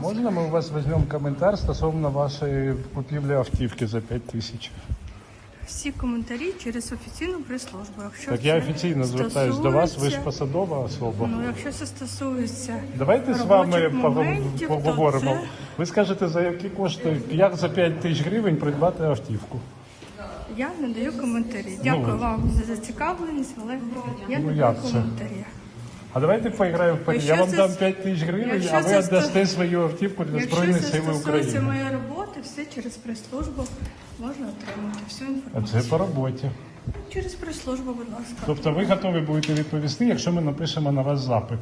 Можна ми у вас візьмемо коментар стосовно вашої купівлі автівки за 5 тисяч? Всі коментарі через офіційну прес-службу. Якщо Так я це офіційно звертаюсь до вас, ви ж стосується- посадова особа. Ну, якщо це стосується Давайте з вами робочих погов- моментів, то поговоримо. це- Ви скажете, за які кошти, як за 5 тисяч гривень придбати автівку? Я не даю коментарі. Дякую вам за зацікавленість, але я Ну, не як даю це? коментарі. А давайте поіграємо в парі. Я вам це дам 5 тисяч гривень, якщо а ви це ст- віддасте свою автівку для Якщо Збройних це сил України. моєї роботи, все через прес-службу можна отримати всю А це по роботі. Через прес-службу, будь ласка. Тобто ви готові будете відповісти, якщо ми напишемо на вас запит.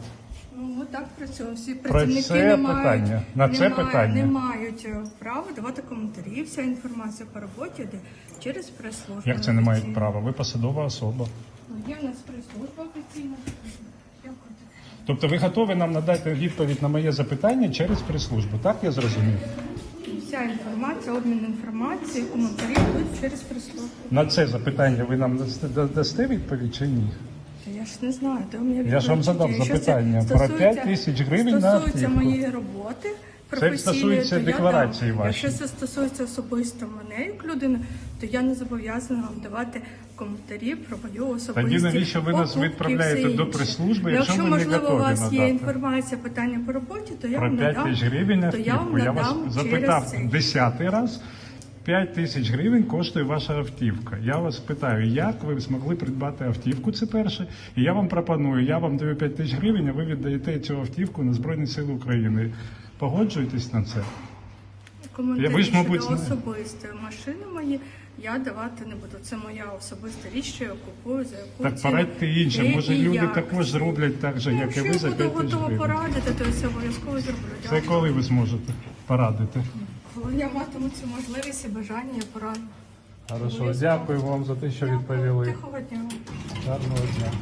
Ну, ми так працюємо. Всі Про працівники це не мають, питання. На це не мають- питання. не мають е, права давати коментарі. Вся інформація по роботі йде через прес-службу. Як це не мають права? Ви посадова особа. Ну, Є в нас прес-служба офіційна. Тобто ви готові нам надати відповідь на моє запитання через прес-службу, так я зрозумів? Вся інформація, обмін інформації, коментарі будуть через прес-службу. На це запитання ви нам дасте- відповідь чи ні? Та Я ж не знаю, де у мене Я ж вам задав Якщо це запитання про стосується- 5 тисяч гривень на Стосується автівку. моєї роботи. Це стосується то декларації вашої. Якщо це стосується особисто мене як людини, то я не зобов'язана вам давати коментарі про мою особистість. Тоді навіщо ви нас відправляєте до прес-служби, якщо якщо ви не можливо у вас вас є інформація, питання по роботі, то я Про вам 5 надам. тисяч гривень то я вам. Я вас надам запитав через цей. десятий раз. 5 тисяч гривень коштує ваша автівка. Я вас питаю, як ви змогли придбати автівку? Це перше. І я вам пропоную, я вам даю 5 тисяч гривень, а ви віддаєте цю автівку на Збройні Сили України. Погоджуєтесь на це? Коментарі Ви ж, щодо мабуть, не- особистої машини мої я давати не буду. Це моя особиста річ, що я купую, за яку Так ціну, порадьте іншим. де Може і люди як. також зроблять так же, Ну, як і ви я за 5 тисяч готова гривень. порадити, то я це обов'язково зроблю. Це Дякую. коли ви зможете порадити? Коли я матиму цю можливість і бажання, я пораду. Хорошо, дякую вам за те, що відповіли. Тихого дня. Гарного дня.